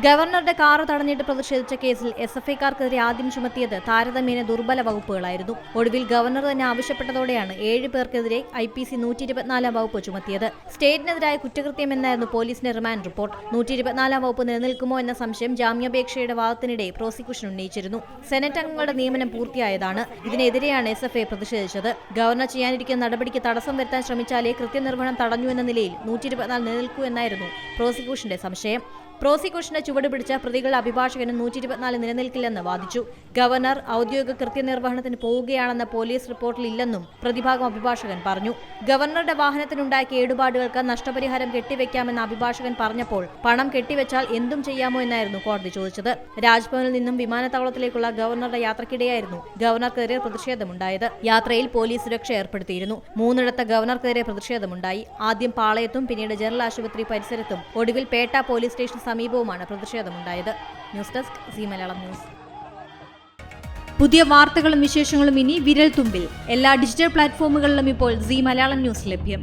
ഗവർണറുടെ കാർ തടഞ്ഞിട്ട് പ്രതിഷേധിച്ച കേസിൽ എസ് എഫ് ഐക്കാർക്കെതിരെ ആദ്യം ചുമത്തിയത് താരതമ്യേന ദുർബല വകുപ്പുകളായിരുന്നു. ഒടുവിൽ ഗവർണർ തന്നെ ആവശ്യപ്പെട്ടതോടെയാണ് ഏഴ് പേർക്കെതിരെ ഐ പി സി നൂറ്റി ഇരുപത്തിനാലാം വകുപ്പ് ചുമത്തിയത്. സ്റ്റേറ്റിനെതിരായ കുറ്റകൃത്യമെന്നായിരുന്നു പോലീസിന്റെ റിമാൻഡ് റിപ്പോർട്ട്. നൂറ്റി ഇരുപത്തിനാലാം വകുപ്പ് നിലനിൽക്കുമോ എന്ന സംശയം ജാമ്യാപേക്ഷയുടെ വാദത്തിനിടെ പ്രോസിക്യൂഷൻ ഉന്നയിച്ചിരുന്നു. സെനറ്റ് അംഗങ്ങളുടെ നിയമനം പൂർത്തിയായതാണ്. ഇതിനെതിരെയാണ് എസ് എഫ് ഐ പ്രതിഷേധിച്ചത്. ഗവർണർ ചെയ്യാനിരിക്കുന്ന നടപടിക്ക് തടസ്സം വരുത്താൻ ശ്രമിച്ചാലേ കൃത്യനിർവഹണം തടഞ്ഞു എന്ന നിലയിൽ നൂറ്റി ഇരുപത്തിനാല് നിലനിൽക്കൂ എന്നായിരുന്നു പ്രോസിക്യൂഷന്റെ സംശയം. പ്രോസിക്യൂഷന്റെ ചുവട് പിടിച്ച പ്രതികളുടെ അഭിഭാഷകന് നൂറ്റി ഇരുപത്തിനാല് നിലനിൽക്കില്ലെന്ന് വാദിച്ചു. ഗവർണർ ഔദ്യോഗിക കൃത്യനിർവഹണത്തിന് പോവുകയാണെന്ന പോലീസ് റിപ്പോർട്ടിൽ ഇല്ലെന്നും പ്രതിഭാഗം അഭിഭാഷകൻ പറഞ്ഞു. ഗവർണറുടെ വാഹനത്തിനുണ്ടായ കേടുപാടുകൾക്ക് നഷ്ടപരിഹാരം കെട്ടിവെക്കാമെന്ന് അഭിഭാഷകൻ പറഞ്ഞപ്പോൾ പണം കെട്ടിവെച്ചാൽ എന്തും ചെയ്യാമോ എന്നായിരുന്നു കോടതി ചോദിച്ചത്. രാജ്ഭവനിൽ നിന്നും വിമാനത്താവളത്തിലേക്കുള്ള ഗവർണറുടെ യാത്രക്കിടെയായിരുന്നു ഗവർണർക്കെതിരെ പ്രതിഷേധമുണ്ടായത്. യാത്രയിൽ പോലീസ് സുരക്ഷ ഏർപ്പെടുത്തിയിരുന്നു. മൂന്നിടത്ത് ഗവർണർക്കെതിരെ പ്രതിഷേധമുണ്ടായി. ആദ്യം പാളയത്തും പിന്നീട് ജനറൽ ആശുപത്രി പരിസരത്തും. ഒടുവിൽ പേട്ട പോലീസ് സ്റ്റേഷൻ സമീപവുമാണ് പ്രതിഷേധമുണ്ടായത്. News desk C Malayalam news. പുതിയ വാർത്തകളും വിശേഷങ്ങളും ഇനി വിരൽ തുമ്പിൽ എല്ലാ ഡിജിറ്റൽ പ്ലാറ്റ്ഫോമുകളിലും ഇപ്പോൾ സി മലയാളം ന്യൂസ് ലഭ്യം.